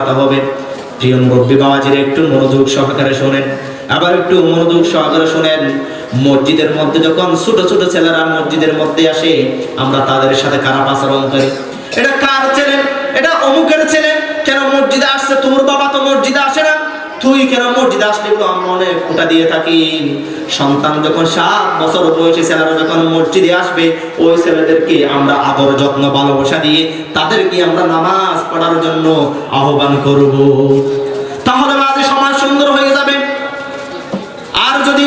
কথা হবে। প্রিয় মুরব্বী বাবাজির একটু মনোযোগ সহকারে শোনেন। আবার একটু মনোযোগ সহকারে শোনেন। মসজিদের মধ্যে যখন ছোট ছোট ছেলেরা মসজিদের মধ্যে আসে, আমরা তাদের সাথে খারাপ আচরণ করি। এটা কার ছেলে? এটা অমুকের ছেলে? কেন মসজিদে আসছে? তোর বাবা তো মসজিদে আসে না। তুই কেন মসজিদে আসলে অনেক ফোটা দিয়ে থাকি। সন্তান যখন সাত বছর বয়সে ছেলেরা যখন মসজিদে আসবে, ওই ছেলেদেরকে আমরা আদর, যত্ন, ভালোবাসা দিয়ে তাদেরকে আমরা নামাজ পড়ার জন্য আহ্বান করব তাহলে মাঝে সমাজ সুন্দর হয়ে যাবে আর যদি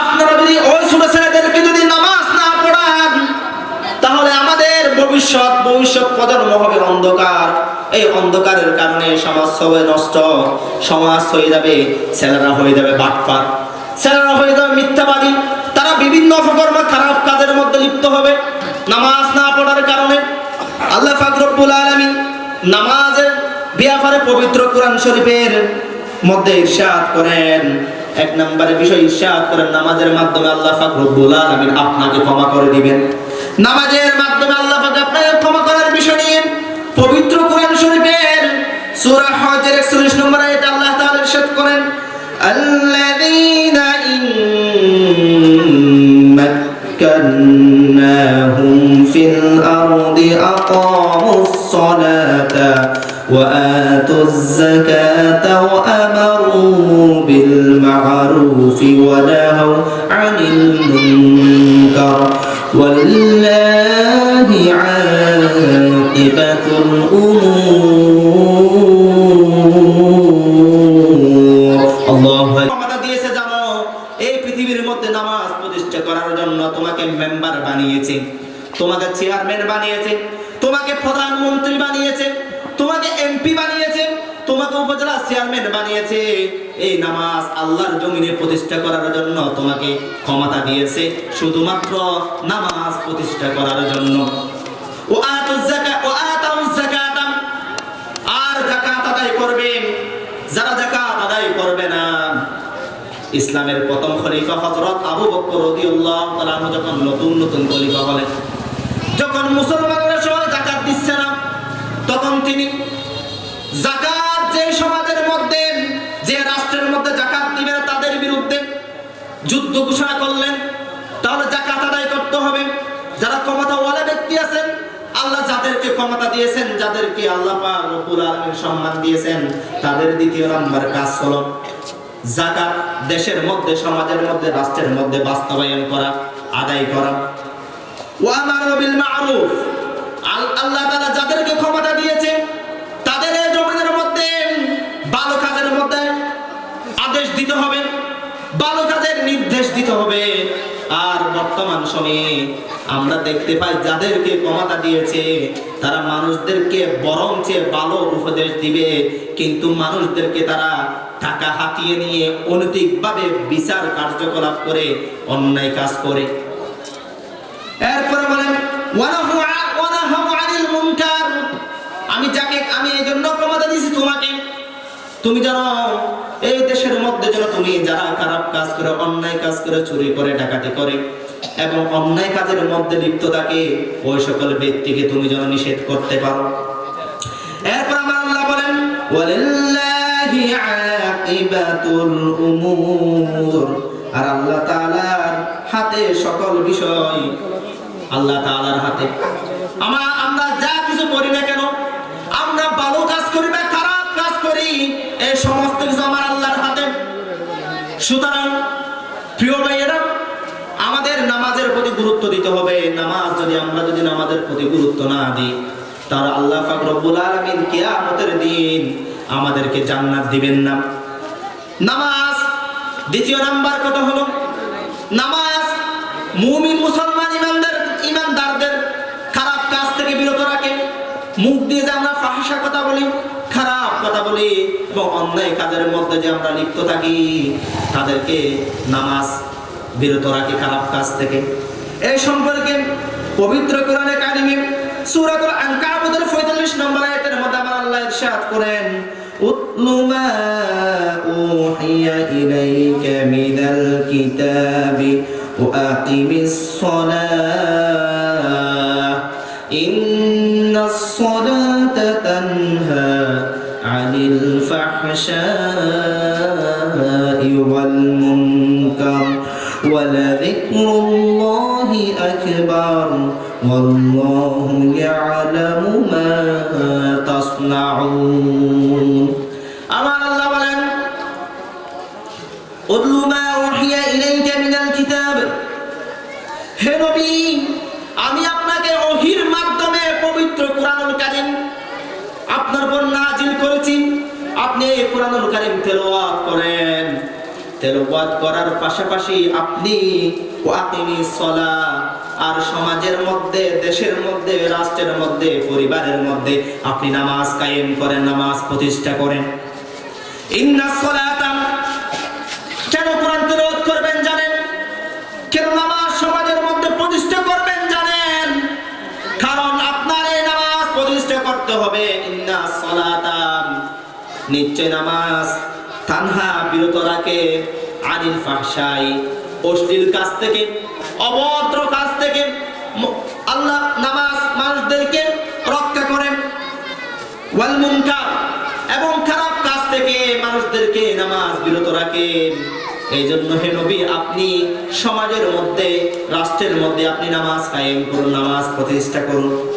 আপনারা যদি ওই ছোট ছেলেদেরকে যদি নামাজ না পড়ান তাহলে আমাদের ভবিষ্যৎ ভবিষ্যৎ প্রজন্ম হবে অন্ধকার এই অন্ধকারের কারণে সমাজ হবে নষ্ট, সমাজ হয়ে যাবে, ছেলেরা হয়ে যাবে বাটপার। ছেলেরা হয়ে যাবে মিথ্যাবাদী। তারা বিভিন্ন অপকর্ম খারাপ কাজের মধ্যে লিপ্ত হবে। নামাজ না পড়ার কারণে। আল্লাহ ফাকরুল আলমিন নামাজের বিয়াফারে পবিত্র কোরআন শরীফের মধ্যে ইরশাদ করেন। এক নম্বরে বিষয় ইরশাদ করেন, নামাজের মাধ্যমে আল্লাহ পাক রব্বুল আপনাকে ক্ষমা করে দিবেন। নামাজের মাধ্যমে আল্লাহ পাক আপনাকে ক্ষমা করার বিষয় পবিত্র কোরআন শরীফের সূরা হজের 41 নম্বর আয়াতে আল্লাহ তাআলা ইরশাদ করেন আল্লাযীনা ইন مكناهم في الأرض أقاموا الصلاة وآتوا الزكاة وأمروا بالمعروف ونهوا عن المنكر ولله দিয়েছে প্রতিষ্ঠা করার জন্য তোমাকে এমপি বানিয়েছে, তোমাকে উপজেলা চেয়ারম্যান বানিয়েছে। এই নামাজ আল্লাহর জমিনে প্রতিষ্ঠা করার জন্য তোমাকে ক্ষমতা দিয়েছে, শুধুমাত্র নামাজ প্রতিষ্ঠা করার জন্য। ও করবে যারা যাকাত আদায় করবে না। ইসলামের প্রথম খলিফা হযরত আবু বকর রাদিয়াল্লাহু তাআলা যখন নতুন নতুন খলিফা হলেন, যখন মুসলমানরা সবাই যাকাত দিচ্ছে না, তখন তিনি জাকাত যে সমাজের মধ্যে, যে রাষ্ট্রের মধ্যে জাকাত দিবে না তাদের বিরুদ্ধে যুদ্ধ ঘোষণা করলেন, তাহলে জাকাত আদায় করতে হবে। যারা ক্ষমতা ওয়ালা ব্যক্তি আছেন আল্লাহ যাদেরকে ক্ষমতা দিয়েছেন, যাদেরকে আল্লাহ পাক রব্বুল সম্মান দিয়েছেন, তাদের দ্বিতীয় নাম্বার কাজ হলো জাকাত দেশের মধ্যে, সমাজের মধ্যে, রাষ্ট্রের মধ্যে বাস্তবায়ন করা, আদায় করা। আদেশ দিতে হবে ভালো কাজের নির্দেশ দিতে হবে আর বর্তমান সময়ে আমরা দেখতে পাই যাদেরকে ক্ষমতা দিয়েছে, তারা মানুষদেরকে বরং চেয়ে ভালো উপদেশ দিবে, কিন্তু মানুষদেরকে তারা টাকা হাতিয়ে নিয়ে অনৈতিকভাবে বিচার কার্যকলাপ করে অন্যায় কাজ করে। এরপরে বলেন আমি যাকে, আমি এই জন্য ক্ষমতা দিয়েছি তোমাকে। তুমি জানো এই দেশের মধ্যে যেন তুমি যারা খারাপ কাজ করে, অন্যায় কাজ করে, চুরি করে, ডাকাতি করে এবং অন্যায় কাজের মধ্যে লিপ্ত থাকে, ওই সকল ব্যক্তিকে তুমি যেন নিষেধ করতে পারো। এরপর আমার আল্লাহ বলেন, ওয়ালিল্লাহি আকিবাতুল উমুর। আর আল্লাহ তাআলার হাতে সকল বিষয় আল্লাহ তাআলার হাতে। আমরা আমরা যা কিছু করি না কেন সুতরাং, প্রিয় ভাইয়েরা, আমাদের নামাজের প্রতি গুরুত্ব দিতে হবে। নামাজ যদি আমরা যদি নামাজের প্রতি গুরুত্ব না দিই, তাহলে আল্লাহ পাক রব্বুল আলামিন কিয়ামতের দিন আমাদেরকে জান্নাত দিবেন না। নামাজ, দ্বিতীয় নাম্বার কথা হলো, নামাজ মুমিন মুসলমান ইমানদার, ইমানদারদের খারাপ কাজ থেকে বিরত রাখে। মুখ দিয়ে যে আমরা ফাহিসা কথা বলি, খারাপ কথা বলি অন্যায় কাজের মধ্যে যে আমরা লিপ্ত থাকি, তাদেরকে নামাজ বিরত রাখি খারাপ কাজ থেকে। এই সম্পর্কে পবিত্র কোরআনে কারিমে সূরাতুল আনকাবুতের 45 নম্বর আয়াতের মধ্যে আমার আল্লাহ ইরশাদ করেন, উতলু মা উহিয়া ইলাইকা মিনাল কিতাবি ওয়া আকিমিস সালাহ الفحشاء والمنكر ولذكر الله أكبر والله يعلم ما تصنعون أمر الله বলেন أتل ما أوحي إليك من الكتاب হে নবী আমি আপনাকে ওহির মাধ্যমে পবিত্র কোরআনুল কারীম আপনার উপর নাজিল করেছি আপনি এই কোরআনুল কারিম তেলাওয়াত করেন। তেলাওয়াত করার পাশাপাশি আপনি ওয়াকিমি সলা আর সমাজের মধ্যে, দেশের মধ্যে, রাষ্ট্রের মধ্যে, পরিবারের মধ্যে আপনি নামাজ কায়েম করেন, নামাজ প্রতিষ্ঠা করেন। ইন্না সলাতাম কেন কোরআন তেলাওয়াত নিশ্চয় নামাজ। তানহা বিরত রাখে আনিল ফাহশাই। অশ্লীল কাজ থেকে, অভদ্র কাজ থেকে আল্লাহ নামাজ মানুষদেরকে রক্ষা করেন। ওয়াল মুনকার এবং খারাপ কাজ থেকে মানুষদেরকে নামাজ বিরত রাখেন। এই জন্য হে নবী, আপনি সমাজের মধ্যে, রাষ্ট্রের মধ্যে আপনি নামাজ কায়েম করুন, নামাজ প্রতিষ্ঠা করুন।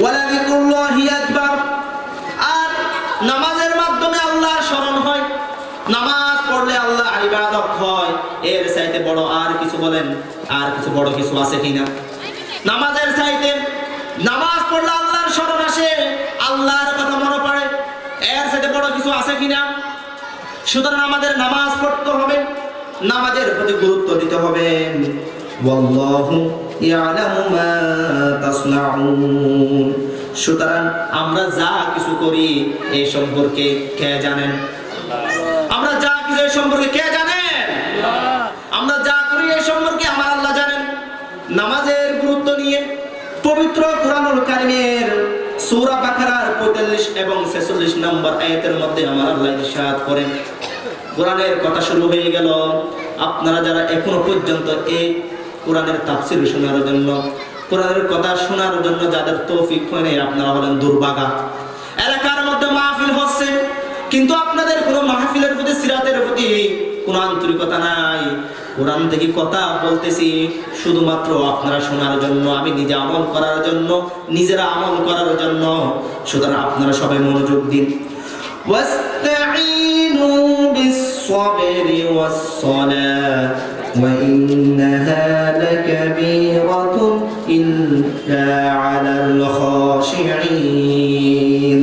ওয়ালা যিকরুল্লাহি আকবার। আর মাধ্যমে আল্লাহর স্মরণ হয়। নামাজ পড়লে আল্লাহ ইবাদত হয়। এর চাইতে বড় আর কিছু বলেন? আর কিছু বড় কিছু আছে কিনা? নামাজের চাইতে নামাজ পড়লে আল্লাহর স্মরণ আসে, আল্লাহর কথা মনে পড়ে। এর চাইতে বড় কিছু আছে কিনা? সুতরাং আমাদের নামাজ পড়তে হবে, নামাজের প্রতি গুরুত্ব দিতে হবে। ওয়াল্লাহু ইয়ালামু মা তাসনাউন। সুতরাং আমরা যা কিছু করি এই সম্পর্কে কে জানেন? আমরা যা কিছু এই সম্পর্কে কে জানেন? আমরা যা করি এই সম্পর্কে আমার আল্লাহ জানেন। নামাজের গুরুত্ব নিয়ে, পবিত্র কোরআনুল কারিমের সূরা বাকারার 45 এবং 46 নম্বর আয়াতের মধ্যে আমার আল্লাহ ইরশাদ করেন। কোরআনের কথা শুরু হয়ে গেল। আপনারা যারা এখনও পর্যন্ত এই কোরআনের তাফসীর শোনার জন্য কোরআনের কথা শোনার জন্য যাদের তৌফিক হয়নি আপনারা হলেন দুর্ভাগা এলাকার মধ্যে মাহফিল হচ্ছে কিন্তু আপনাদের কোনো মাহফিলের প্রতি সিরাতের প্রতি কোনো আন্তরিকতা নাই কোরআন থেকে কথা বলতেছি শুধুমাত্র আপনারা শোনার জন্য আমি নিজে আমল করার জন্য নিজেরা আমল করার জন্য সুতরাং আপনারা সবাই মনোযোগ দিন واستعينوا بالصبر والصلاة وإنها لكبيرة إلا على الخاشعين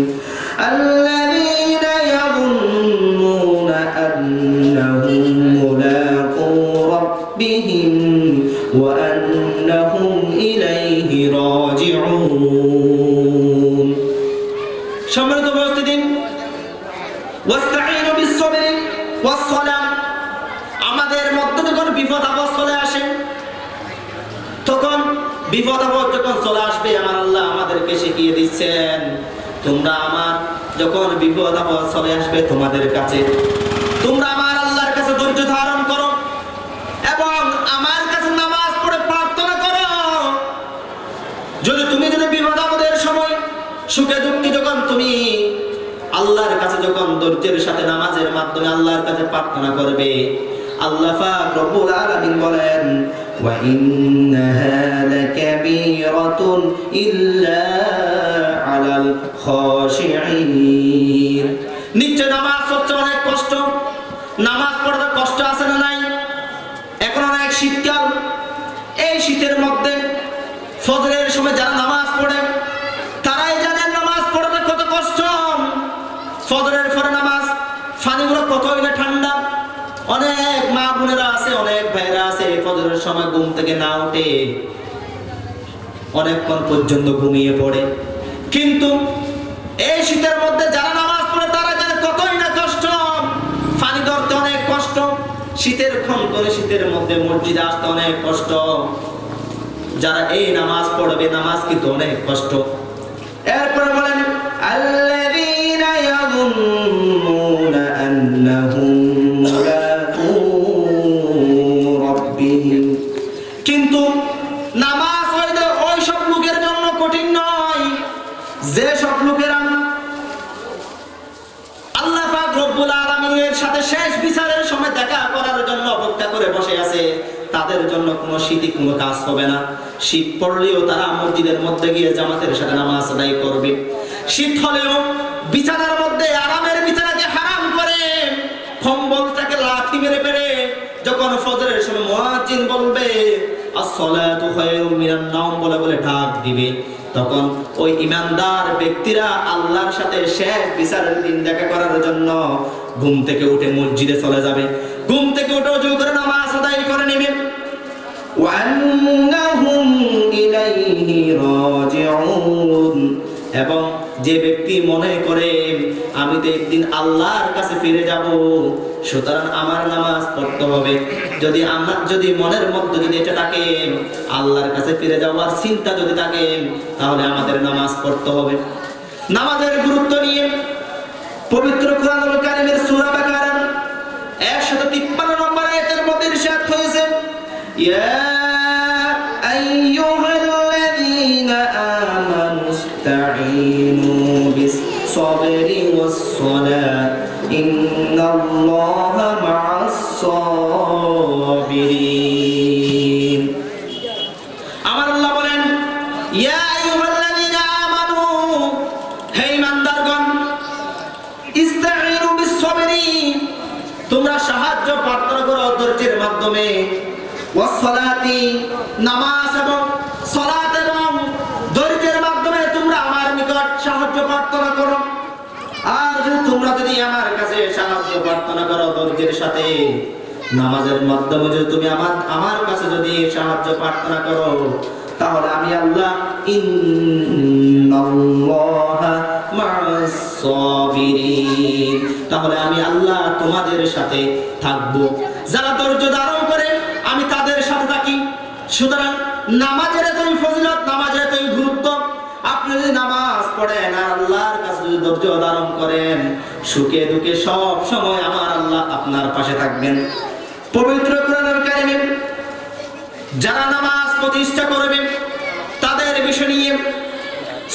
الذين يظنون أنهم ملاقو ربهم وأنهم إليه راجعون সম্মানিত উপস্থিতি ওয়াস্তাঈনু বিস-সাবরি ওয়াস-সালাম আমাদের মধ্যে যখন বিপদ আপদ চলে আসে, তখন বিপদ আপদ যখন চলে আসবে, আমার আল্লাহ আমাদেরকে শিখিয়ে দিচ্ছেন, তোমরা আমার যখন বিপদ আপদ চলে আসবে তোমাদের কাছে, তোমরা আমার আল্লাহর কাছে ধৈর্য ধারণ করো এবং আমার কাছে নামাজ পড়ে প্রার্থনা করো। যদি তুমি যদি বিপদ আপদের সময় সুখে দুঃখে যখন তুমি আল্লাহর কাছে যখন ধৈর্যের সাথে নামাজের মাধ্যমে আল্লাহর কাছে প্রার্থনা করবে আল্লাহ পাক রব্বুল আলামিন বলেন ওয়া ইন্নাহা লাকাবীরাতুন ইল্লা আলাল খাশিঈন নিশ্চয় নামাজ হচ্ছে অনেক কষ্ট নামাজ পড়তে কষ্ট আছে না নাই এখন অনেক শীতকাল এই শীতের মধ্যে ফজরের সময় যারা নামাজ পড়ে তারাই জানেন নামাজ পড়তে কত কষ্ট ফজরের পরে নামাজ পানিগুলো কতই না ঠান্ডা অনেক মা বোনেরা আছে অনেক ভাইরা আছে ফজরের সময় ঘুম থেকে না উঠে অনেকক্ষণ পর্যন্ত ঘুমিয়ে পড়ে। কিন্তু এই শীতের মধ্যে যারা নামাজ পড়ে, তারা জানে কতই না কষ্ট। পানি ধরতে অনেক কষ্ট। শীতের ক্ষণ করে শীতের মধ্যে মসজিদে আসতে অনেক কষ্ট। যারা এই নামাজ পড়বে, নামাজ কিন্তু অনেক কষ্ট। যে সব লোকেরা। আলামিনের সাথে শেষ বিচারের সময় দেখা করার জন্য অপেক্ষা করে বসে আছে। তাদের জন্য কোনো শীতই কোনো কাজ হবে না। শীত পড়লেও তারা মসজিদের মধ্যে গিয়ে জামাতের সাথে নামাজ আদায় করবে। শীত হলেও বিছানার মধ্যে আরামের বিছানাকে হারাম করে। কম্বলটাকে লাথি মেরে পেরে যখন ফজরের সময় মুয়াজ্জিন বলবে as-salatu khayrun minan nawm বলে বলে ডাক দিবে। তখন ওই ইমানদার ব্যক্তিরা আল্লাহর সাথে শেষ বিচারের দিন দেখা করার জন্য ঘুম থেকে উঠে মসজিদে চলে যাবে। ঘুম থেকে উঠে অজু করে নামাজ আদায় করে নেবে। এবং যে ব্যক্তি মনে করে, আমি তো একদিন আল্লাহর কাছে ফিরে যাব, সুতরাং আমার নামাজ পড়তে হবে। যদি আমার, যদি মনের মধ্যে যদি এটা থাকে, আল্লাহর কাছে ফিরে যাওয়ার চিন্তা যদি থাকে, তাহলে আমাদের নামাজ পড়তে হবে। নামাজের গুরুত্ব নিয়ে পবিত্র কোরআনুল কারীমের সূরা বাকারা 153 নম্বর আয়াতের মধ্যে ইরশাদ হয়েছে, ইয়া বিস-সাবরি ওয়াস-সালাহ ইন্নাল্লাহা মা'আস-সাবিরিন আমার আল্লাহ বলেন, ইয়া আইয়ুহাল্লাযীনা আমানু, হে ইমানদারগণ, ইস্তাঈনু বিস-সাবরি. তোমরা সাহায্য প্রার্থনা করো ধৈর্যের মাধ্যমে। ওয়াসসালাতি, নামাজ এবং সালাত এবং ধৈর্যের মাধ্যমে তোমরা আমার নিকট সাহায্য প্রার্থনা করো আর যদি আমার কাছে সাহায্য প্রার্থনা করো ধৈর্যের সাথে, নামাজের মাধ্যমে যদি তুমি আমার আমার কাছে যদি সাহায্য প্রার্থনা করো, তাহলে আমি আল্লাহ তাহলে আমি আল্লাহ তোমাদের সাথে থাকব। যারা ধৈর্য ধারণ করে, আমি তাদের সাথে থাকি। সুতরাং নামাজের এতই ফজিলত নামাজের এতই গুরুত্ব আপনি যদি নামাজ পড়েন আর আল্লাহর কাছে যদি ধৈর্য ধারণ করেন। সুখে দুঃখে সব সময় আমার আল্লাহ আপনার পাশে থাকবেন। পবিত্র কোরআনের কারিমে যারা নামাজ প্রতিষ্ঠা করবে, তাদের বিষয় নিয়ে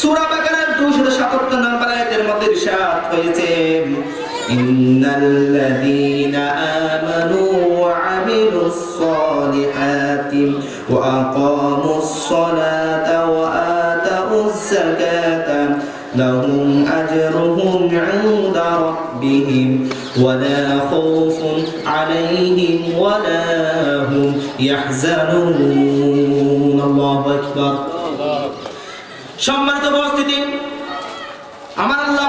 সূরা বাকারার 277 নম্বর আয়াতের মধ্যে ইরশাদ হয়েছে। ইন্নাল্লাযীনা আমানু ওয়া আমিলুস সালিহাতি ওয়া আকামুস সালাতা ওয়া আতাউস যাকাতা। لهم أجرهم عند ربهم ولا خوف عليهم ولا هم يحزنون الله أكبر সম্মানিত উপস্থিতি আমার আল্লাহ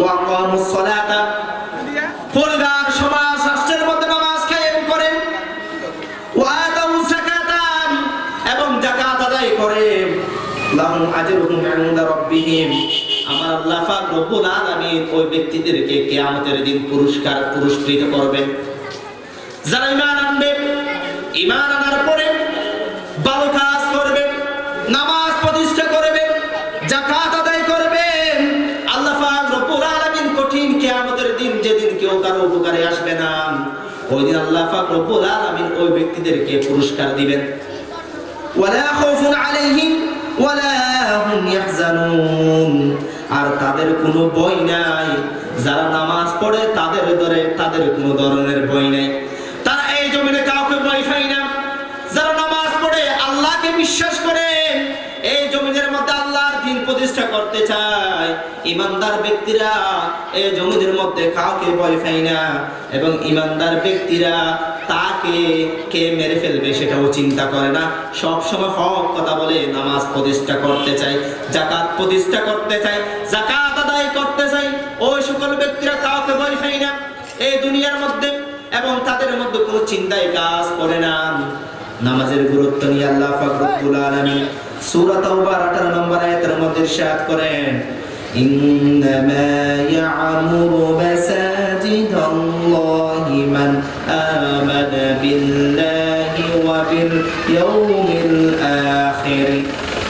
ওয়া সালাতা। পরিবার, সমাজ, রাষ্ট্রের মধ্যে নামাজ কায়েম করে ওয়া আতাউস এবং যাকাত আদায় করে লাহুম আজরুহুম ইনদা রাব্বিহিম। আমার আল্লাহ পাক রব্বুল আলামিন ওই ব্যক্তিদেরকে কিয়ামতের দিন পুরস্কার পুরস্কৃত করবেন। যারা ঈমান আনবে, ঈমান আনার পরে ভালো উপকারে আসবে না। ওই দিন আল্লাহ পাক আলামিন ওই ব্যক্তিদেরকে পুরস্কার দিবেন। ওয়ালা খাউফুন আলাইহিম ওয়ালা হুম ইয়াহজানুন। আর তাদের কোনো ভয় নাই। যারা নামাজ পড়ে তাদের ধরে তাদের কোনো ধরনের ভয় নাই। তারা এই জমিনে কাউকে ভয় পায় না। যারা নামাজ পড়ে আল্লাহকে বিশ্বাস করে এই জমিনের মধ্যে আল্লাহর দিন প্রতিষ্ঠা করতে চায়। ইমানদার ব্যক্তিরা এই জমিনের মধ্যে কাউকে ভয় পায় না। এবং ইমানদার ব্যক্তিরা, তাকে কে মেরে ফেলবে সেটাও চিন্তা করে না। সব সময় হক কথা বলে নামাজ প্রতিষ্ঠা করতে চায় জাকাত প্রতিষ্ঠা করতে চায় জাকাত আদায় করতে চায়। ওই সকল ব্যক্তিরা কাউকে ভয় পায় না এই দুনিয়ার মধ্যে এবং তাদের মধ্যে কোনো চিন্তায় কাজ করে না। নামাজের গুরুত্ব নিয়ে আল্লাহ ফাকরুল আলামিন সূরা তাওবার 18 নম্বর আয়াতের মধ্যে ইরশাদ করেন إنما يعمر مساجد الله من آمن بالله وباليوم الآخر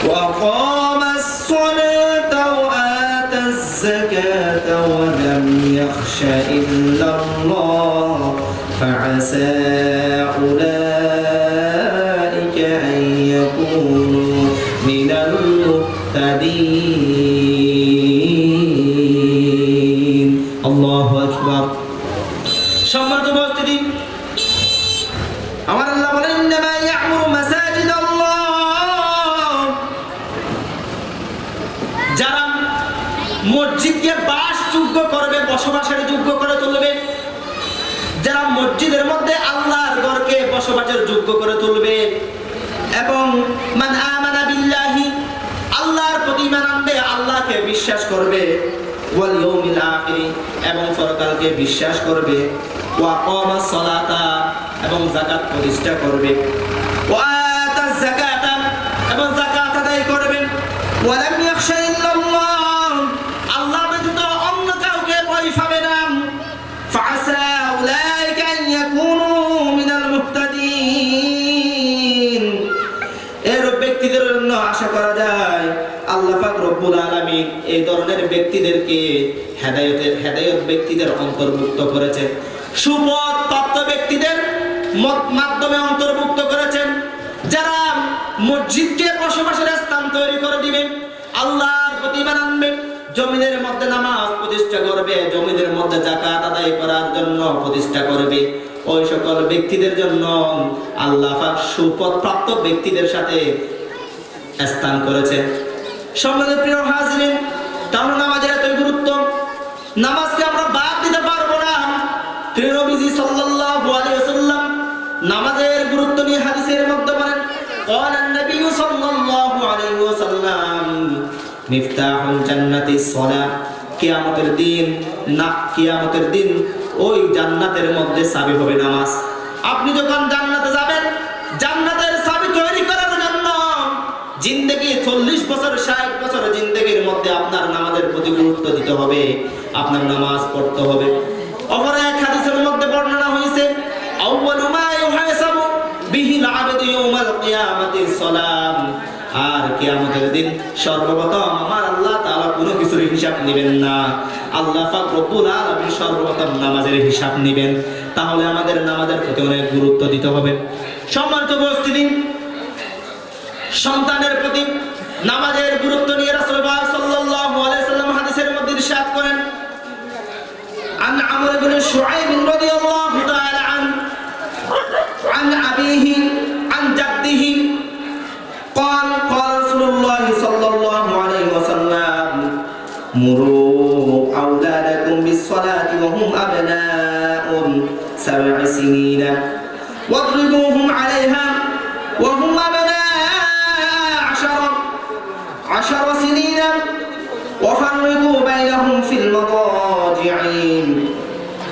وقام الصلاة وآتى الزكاة ولم يخش إلا الله فعسى أولئك সম্মানিত উপস্থিতি। আমার আল্লাহ বলেন যারা মসজিদকে বাসযোগ্য করবে, বসবাসের যোগ্য করে তুলবে, যারা মসজিদের মধ্যে আল্লাহর ঘরকে বসবাসের যোগ্য করে তুলবে, এবং মান আমানা বিল্লাহি, আল্লাহর প্রতি ঈমান আনবে, আল্লাহকে বিশ্বাস করবে। এবং পরকালকে বিশ্বাস করবে। এবং জাকাত প্রতিষ্ঠা করবে। এর ব্যক্তিদের জন্য আশা করা যায়, আল্লাহ রব্বুল আলামিন এই ধরনের ব্যক্তিদেরকে হেদায়েতের, হেদায়েত ব্যক্তিদের অন্তর্ভুক্ত করেছেন। সুপথ প্রাপ্ত ব্যক্তিদের মাধ্যমে অন্তর্ভুক্ত করেছেন। যারা মসজিদকে বসবাসের স্থান তৈরি করে দিবেন, আল্লাহর প্রতি ঈমান আনবে জমিনের মধ্যে নামাজ প্রতিষ্ঠা করবে জমিনের মধ্যে জাকাত আদায় করার জন্য প্রতিষ্ঠা করবে। ওই সকল ব্যক্তিদের জন্য আল্লাহ সুপথ প্রাপ্ত ব্যক্তিদের সাথে স্থান করেছে সম্মানিত প্রিয় হাজরিন তাহলে নামাজের এতই গুরুত্ব নামাজকে আমরা বাদ দিতে পারবো না প্রিয় নবীজি সাল্লাল্লাহু আলাইহি ওয়াসাল্লাম নামাজের গুরুত্ব নিয়ে হাদিসের মধ্যে বলেন قال النبي صلى الله عليه وسلم মিফতাহুল জান্নাতিস সালাহ কিয়ামতের দিন না কিয়ামতের দিন ওই জান্নাতের মধ্যে চাবি হবে নামাজ আপনি যখন জান্নাতে যাবেন জান্নাতের চল্লিশ বছর, ষাট বছর জিন্দেগির মধ্যে আপনার নামাজের প্রতি গুরুত্ব দিতে হবে, আপনার নামাজ পড়তে হবে। হাদিসের মধ্যে বর্ণনা হয়েছে হিসাব নেবেন না। আল্লাহ সর্বপ্রথম নামাজের হিসাব নেবেন। তাহলে আমাদের নামাজের প্রতি অনেক গুরুত্ব দিতে হবে। সম্মানিত সন্তানের প্রতি নামাজের গুরুত্ব নিয়ে রাসূলুল্লাহ সাল্লাল্লাহু আলাইহি সাল্লাম হাদিসের মধ্যে ইরশাদ করেন عن عمرو بن شعيب رضي الله تعالى عنه عن أبيه عن جده قال قال رسول الله صلى الله عليه وسلم مروا أولادكم بالصلاة وهم أبناء سبع سنين واضربوهم عليها وهم أبناء عشر عشر سنين وفرقوا بينهم في المضاجع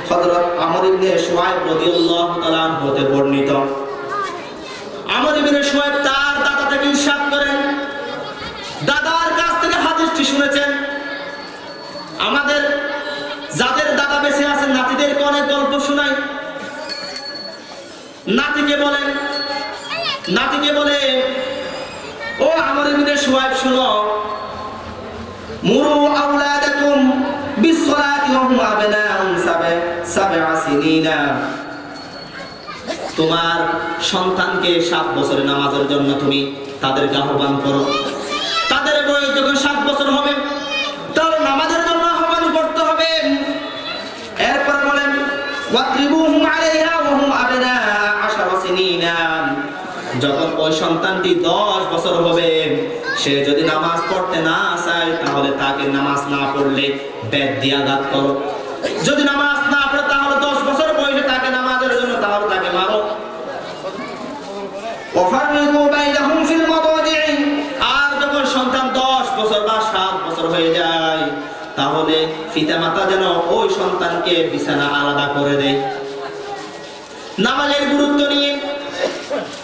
হযরত আমর ইবনে শুআইব রাদিয়াল্লাহু তাআলা আনহু হতে বর্ণিত আমর ইবনে শুআইব তার দাদা থেকে ইরশাদ করেন দাদার কাছ থেকে হাদিসটি শুনেছেন আমাদের যাদের দাদা বেঁচে আছেন নাতিদেরকে অনেক গল্প শোনাই নাতিকে বলেন নাতিকে বলে ও আমর মুরু বিসসালাতি ওয়া হুম সাব'a সিনিনা। তোমার সন্তানকে সাত বছরের নামাজের জন্য তুমি তাদেরকে আহ্বান করো। তাদের বয়স যখন সাত বছর হবে, তার নামাজের জন্য আহ্বান করতে হবে। এরপর বলেন ওয়াত্রিবুহুম আলাইহা ওয়া হুম আবনা আশারা সিনিনা। যখন ওই সন্তানটি দশ বছর হবে, সে যদি নামাজ পড়তে না চায়, তাহলে তাকে নামাজ না পড়লে ব্যাগ দিয়ে আঘাত করো। যদি নামাজ না পড়ে, তাহলে দশ বছর বয়সে তাকে নামাজের জন্য তাহলে তাকে মারো। আর যখন সন্তান দশ বছর বা সাত বছর হয়ে যায়, তাহলে পিতা মাতা যেন ওই সন্তানকে বিছানা আলাদা করে দেয়। নামাজের গুরুত্ব নিয়ে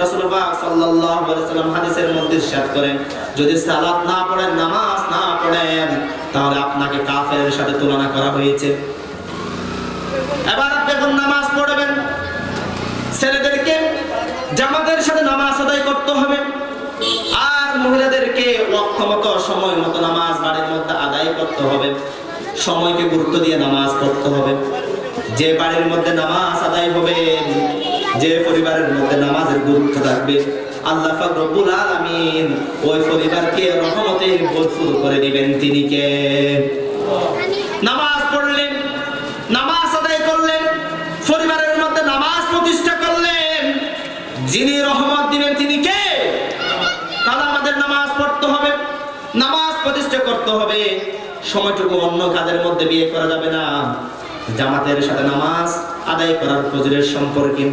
সাল্লাল্লাহু আলাইহি সাল্লাম হাদিসের মধ্যে ইরশাদ করেন, যদি সালাত না পড়েন, নামাজ না পড়েন, তাহলে আপনাকে কাফেরের সাথে তুলনা করা হয়েছে। এবার আপনি নামাজ পড়বেন, ছেলেদেরকে জামাতের সাথে নামাজ আদায় করতে হবে, আর মহিলাদেরকে ওয়াক্ত সময় মতো নামাজ বাড়ির মধ্যে আদায় করতে হবে, সময়কে গুরুত্ব দিয়ে নামাজ পড়তে হবে। যে বাড়ির মধ্যে নামাজ আদায় হবে যে পরিবারের মধ্যে নামাজের গুরুত্ব থাকবে, আল্লাহ রব্বুল আলামিন ওই পরিবারকে রহমতে ভরপুর করে দিবেন তিনি কে? নামাজ পড়লেন, নামাজ আদায় করলেন, পরিবারের মধ্যে নামাজ প্রতিষ্ঠা করলেন। যিনি রহমত দিবেন তিনি কে? তাহলে আমাদের নামাজ পড়তে হবে, নামাজ প্রতিষ্ঠা করতে হবে। সময়টুকু অন্য কাজের মধ্যে বিয়ে করা যাবে না। জামাতের সাথে নামাজ আদায় করার ফজরের সম্পর্কে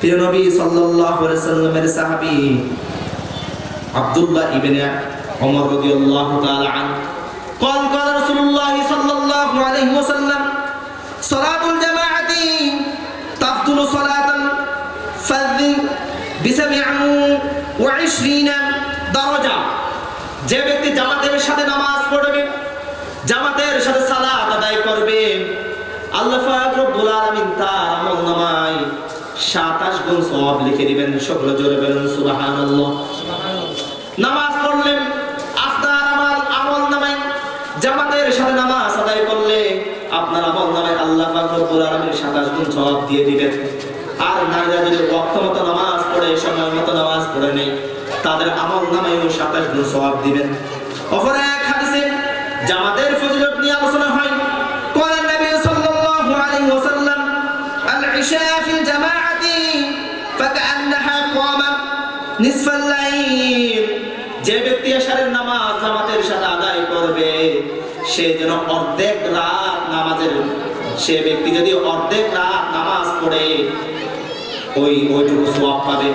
প্রিয় নবী সাল্লাল্লাহু আলাইহি সাল্লামের সাহাবী আব্দুল্লাহ ইবনে ওমর রাদিয়াল্লাহু তাআলা আন قال قال رسول الله صلى الله عليه وسلم صلاة الجماعة تفضل صلاة الفذ بسبع وعشرين درجة যে ব্যক্তি জামাতের সাথে নামাজ পড়বে জামাতের সাথে সালাত আদায় করবে আল্লাহ পাক রব্বুল আলামিন তার আমল নামায় 27 গুণ সওয়াব লিখে দিবেন সকলে জোরে বলেন সুবহানাল্লাহ নামাজ পড়লেন আপনার আমল আমল নামায় জামাতের সাথে নামাজ আদায় করলে আপনার আমল নামায় আল্লাহ পাক রব্বুল আলামিন 27 গুণ সওয়াব দিয়ে দিবেন আর নারীরা যদি ওয়াক্ত মতো নামাজ পড়ে সময় মতো নামাজ পড়ে নেই তাদের আমল নামায়ও 27 গুণ সওয়াব দিবেন অপর এক হাদিসে জামাতের ফজিলত নিয়ে আলোচনা হয় قال النبي صلى الله عليه وسلم العشاء في الجماعة যে ব্যক্তি এশারের নামাজ জামাতের সাথে আদায় করবে, সে যেন অর্ধেক রাত নামাজের সে ব্যক্তি যদি অর্ধেক রাত নামাজ পড়ে, ওই ওইটুকু সওয়াব পাবে।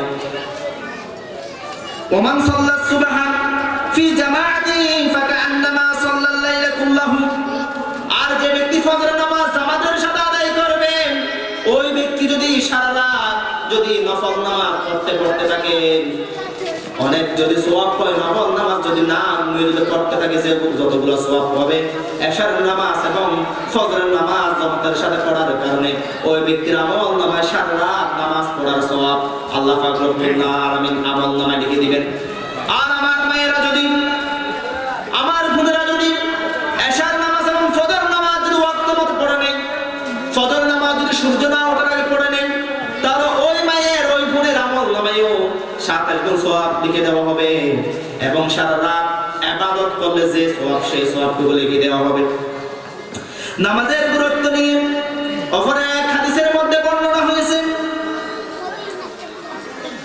ওমান সাল্লা সুবহা ফি জামাআতি ফাকান্নামা সাল্লা আল-লাইলা কুল্লাহু যদি নফল নামাজ পড়তে পড়তে থাকে, অনেক যদি সোয়াব হয় নফল নামাজ যদি না নিয়ে যদি পড়তে থাকে, সে যতগুলো সোয়াব হবে এশার নামাজ এবং ফজরের নামাজ জামাতের সাথে পড়ার কারণে ওই ব্যক্তির আমল নামায় সারা রাত নামাজ পড়ার সোয়াব আল্লাহ রব্বুল আলামিন আমল নামায় লিখে দিবেন। আর আমার মায়েরা যদি, আমার বোনেরা যদি এশার নামাজ এবং ফজর নামাজ যদি ওয়াক্ত মতো পড়ে নেই ফজর নামাজ যদি সূর্য না ওঠার আগে পড়ে নেই তাহলে ওই মায়ের ওই বোনের আমল নামায়ও একজন সোয়াব লিখে দেওয়া হবে এবং সারা রাত আবাদত করলে যে সোয়াব সেই সোয়াবটুকু লিখে দেওয়া হবে। নামাজের গুরুত্ব নিয়ে অপর এক হাদিসের মধ্যে বর্ণনা হয়েছে।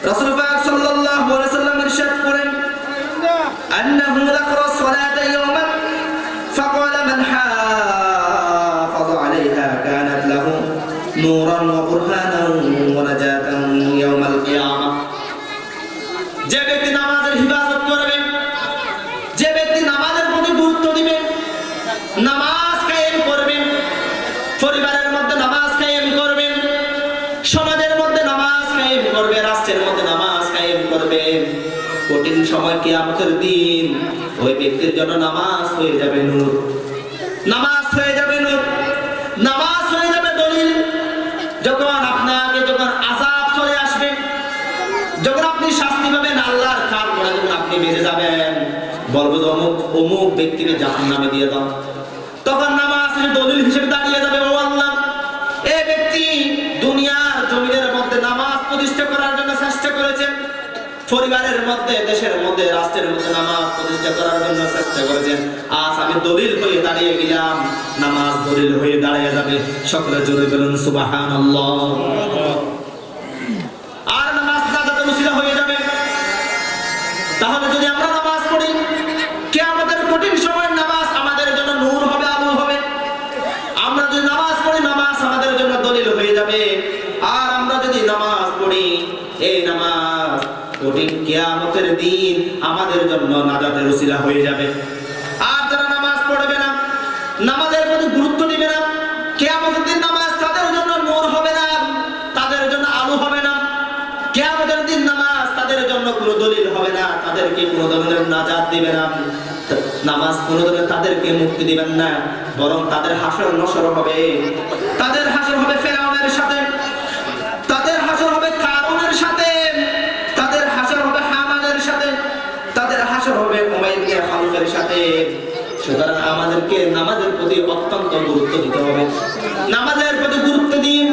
রাসূল পাক সাল্লাল্লাহু আলাইহি করেন, আন্নাহু লাকরা নূরান ওয়া কিয়ামতের দিন ওই ব্যক্তির জন্য নামাজ হয়ে যাবে নূর। নামাজ হয়ে যাবে নূর। নামাজ হয়ে যাবে দলিল। যখন আপনাকে যখন আযাব চলে আসবে, যখন আপনি শাস্তি পাবেন আল্লাহর যখন আপনি যাবেন। বলব যে অমুক অমুক ব্যক্তিকে জাহান্নামে দিয়ে দাও। তখন নামাজ দলিল হিসেবে দাঁড়িয়ে যাবে, ও আল্লাহ। এই ব্যক্তি দুনিয়ার জমিনের মধ্যে নামাজ প্রতিষ্ঠা করার জন্য চেষ্টা পরিবারের মধ্যে, দেশের মধ্যে, রাষ্ট্রের মধ্যে নামাজ প্রতিষ্ঠা করার জন্য চেষ্টা করেছেন। আজ আমি দলিল হয়ে দাঁড়িয়ে গেলাম। নামাজ দলিল হয়ে দাঁড়িয়ে যাবে। সকলে জোরে বলুন, সুবহানাল্লাহ। আর কে আমাদের কঠিন সময়ের নামাজ আমাদের জন্য নূর হবে হবে। আমরা যদি নামাজ পড়ি, নামাজ আমাদের জন্য দলিল হয়ে যাবে। আর আমরা যদি নামাজ পড়ি, এই নামাজ কঠিন কিয়ামতের দিন আমাদের জন্য নাজাতের উসিলা হয়ে যাবে। আর যারা নামাজ পড়বে না, নামাজের প্রতি গুরুত্ব দিবে না, কিয়ামতের দিন নামাজ তাদের জন্য নূর হবে না, তাদের জন্য আলো হবে না। কিয়ামতের দিন নামাজ তাদের জন্য কোনো দলিল হবে না, তাদেরকে কোনো ধরনের নাজাত দিবে না। নামাজ কোনো ধরনের তাদেরকে মুক্তি দিবেন না, বরং তাদের হাসর নসর হবে। তাদের হাসর হবে ফেরাউনের সাথে তাদের হাসর হবে কারুনের সাথে তাদের হাসর হবে হামানের সাথে তাদের হাসর হবে উমাইদ খালফের সাথে সুতরাং আমাদেরকে নামাজের প্রতি অত্যন্ত গুরুত্ব দিতে হবে। নামাজের প্রতি গুরুত্ব দিয়ে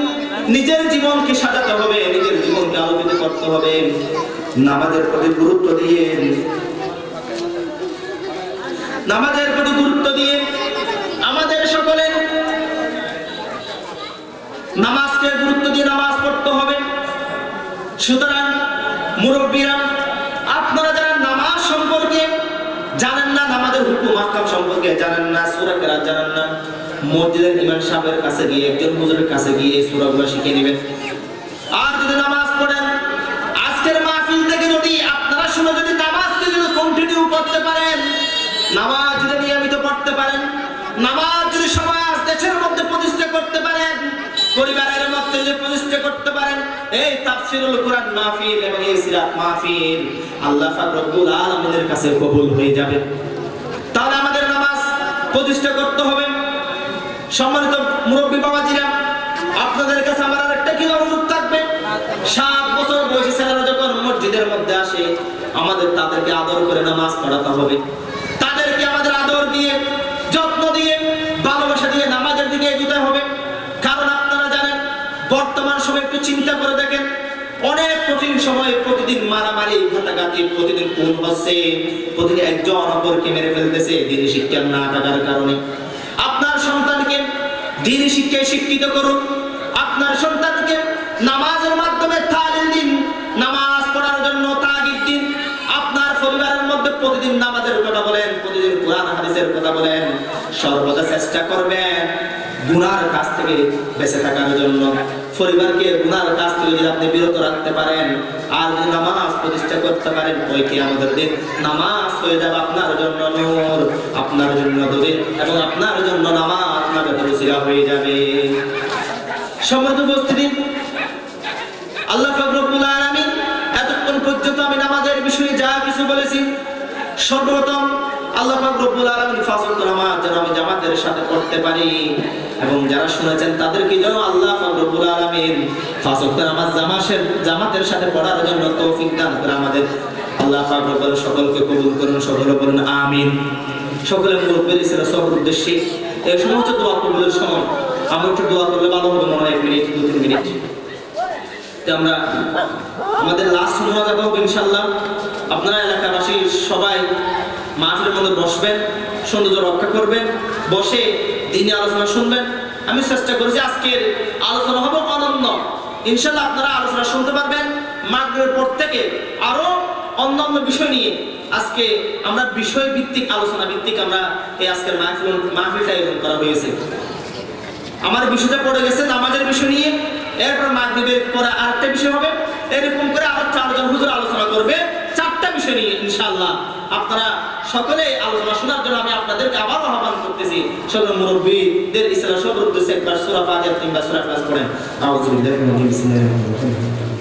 নিজের জীবনকে সাজাতে হবে, নিজের জীবনকে আলোকিত করতে হবে। নামাজের প্রতি গুরুত্ব দিয়ে নামাজের প্রতি গুরুত্ব দিয়ে আমাদের সকলে নামাজকে গুরুত্ব দিয়ে নামাজ পড়তে হবে। সুতরাং মুরব্বীরা আপনারা যারা নামাজ সম্পর্কে জানেন না নামাজের হুকুম আকাম সম্পর্কে জানেন না সূরা কেরাত জানেন না মসজিদের ইমাম সাহেবের কাছে গিয়ে, একজন হুজুরের কাছে গিয়ে এই সূরাগুলো শিখে নেবেন। আর যদি নামাজ পড়েন, আজকের মাহফিল থেকে যদি আপনারা শুনে যদি নামাজকে যদি কন্টিনিউ করতে পারেন, নামাজ যদি নিয়মিত পড়তে পারেন, নামাজ যদি সমাজ, দেশের মধ্যে প্রতিষ্ঠা করতে পারেন, পরিবারের মধ্যে যদি প্রতিষ্ঠা করতে পারেন, এই তাফসিরুল কোরআন মাহফিল এবং এই সিরাত মাহফিল আল্লাহ পাক রব্বুল কাছে কবুল হয়ে যাবে। তাহলে প্রতিষ্ঠা করতে হবে। সম্মানিত মুরব্বী বাবাজিরা, আপনাদের কাছে আমার আরেকটা কি অনুরোধ থাকবে? সাত বছর বয়সী ছেলেরা যখন মসজিদের মধ্যে আসে, আমাদের তাদেরকে আদর করে নামাজ পড়াতে হবে। তাদেরকে আমাদের আদর দিয়ে, যত্ন দিয়ে, ভালোবাসা দিয়ে নামাজের দিকে এগোতে হবে। কারণ আপনারা জানেন, বর্তমান সময় একটু চিন্তা করে অনেক কঠিন সময় প্রতিদিন মারামারি, ঘাটাঘাটি প্রতিদিন খুন হচ্ছে। প্রতিদিন একজন অপরকে মেরে ফেলতেছে দিনী শিক্ষা না থাকার কারণে। আপনার সন্তানকে দিনী শিক্ষায় শিক্ষিত করুন। আপনার সন্তানকে নামাজের মাধ্যমে তালিম দিন, নামাজ পড়ার জন্য তাগিদ দিন। আপনার পরিবারের মধ্যে প্রতিদিন নামাজের কথা বলেন, প্রতিদিন কোরআন, হাদিসের কথা বলেন। সর্বদা চেষ্টা করবেন, গুনার কাছ থেকে বেঁচে থাকার জন্য। পরিবারকে গুনার কাছ থেকে যদি আপনি বিরত রাখতে পারেন, আর যদি নামাজ প্রতিষ্ঠা করতে পারেন, ওই কি আমাদের দিন? নামাজ হয়ে যাবে আপনার জন্য নূর, আপনার জন্য দলিল এবং আপনার জন্য নামাজ আপনার রসিলা হয়ে যাবে। সম্মানিত উপস্থিতি, আল্লাহ ফাকরুল আলামিন এতক্ষণ পর্যন্ত আমি নামাজের বিষয়ে যা কিছু বলেছি, সর্বপ্রথম আল্লাহ পাক রব্বুল আলামিন জামাতের সাথে পারি। এবং যারা শুনেছেন তাদেরকে যেন আল্লাহ পাক রব্বুল আলামিন জামাশের, জামাতের সাথে পড়ার জন্য তৌফিক দান করে আমাদের আল্লাহ পাক রব্বুল সকলকে কবুল করুন আমিন। সকলে সব উদ্দেশ্যে। এই সমস্ত দোয়া কবুলের সময়। আমি একটু দোয়া করলে ভালো হবে মনে হয়, এক মিনিট, দু, তিন মিনিট। আমরা আমাদের লাস্ট ইনশাল্লাহ আপনারা এলাকাবাসী সবাই মাহফিলের মধ্যে বসবেন, সৌন্দর্য রক্ষা করবেন, বসে দিনে আলোচনা শুনবেন। আমি চেষ্টা করেছি আজকের আলোচনা হবে অনন্য। ইনশাল্লাহ আপনারা আলোচনা শুনতে পারবেন মাগরের পর থেকে আরও অন্যান্য বিষয় নিয়ে। আজকে আমরা বিষয় ভিত্তিক আলোচনা ভিত্তিক আমরা এই আজকের মাহফিল মাহফিলটা আয়োজন করা হয়েছে। আমার বিষয়টা পড়ে গেছে নামাজের বিষয় নিয়ে। এরপর মাগরিবের পরে আরেকটা বিষয় হবে। এরকম করে আরও চারজন হুজুর আলোচনা করবে। চারটা বিষয় নিয়ে ইনশাআল্লাহ। আপনারা সকলে আলোচনা শোনার জন্য আমি আপনাদেরকে আবার আহ্বান করতেছি। সকল মুরব্বীদের ইসলাম সব উদ্দেশ্যে একবার সুরা ফাতিহা কিংবা সুরা ইখলাস পড়েন। আউযু মিনাশ শাইতানির রাজিম।